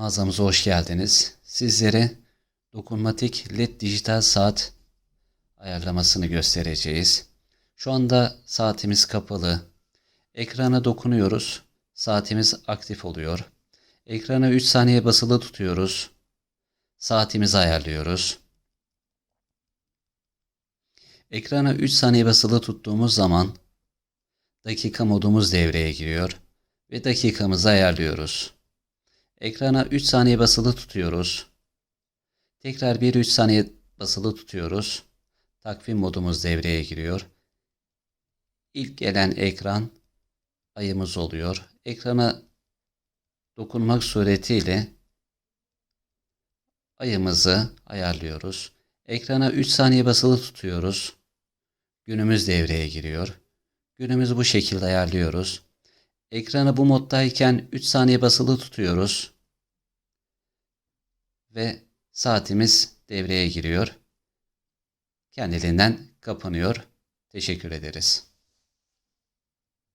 Mağazamıza hoş geldiniz. Sizlere dokunmatik led dijital saat ayarlamasını göstereceğiz. Şu anda saatimiz kapalı. Ekrana dokunuyoruz. Saatimiz aktif oluyor. Ekrana 3 saniye basılı tutuyoruz. Saatimizi ayarlıyoruz. Ekrana 3 saniye basılı tuttuğumuz zaman dakika modumuz devreye giriyor ve dakikamızı ayarlıyoruz. Ekrana 3 saniye basılı tutuyoruz. Tekrar 1-3 saniye basılı tutuyoruz. Takvim modumuz devreye giriyor. İlk gelen ekran ayımız oluyor. Ekrana dokunmak suretiyle ayımızı ayarlıyoruz. Ekrana 3 saniye basılı tutuyoruz. Günümüz devreye giriyor. Günümüzü bu şekilde ayarlıyoruz. Ekranı bu moddayken 3 saniye basılı tutuyoruz. Ve saatimiz devreye giriyor. Kendiliğinden kapanıyor. Teşekkür ederiz.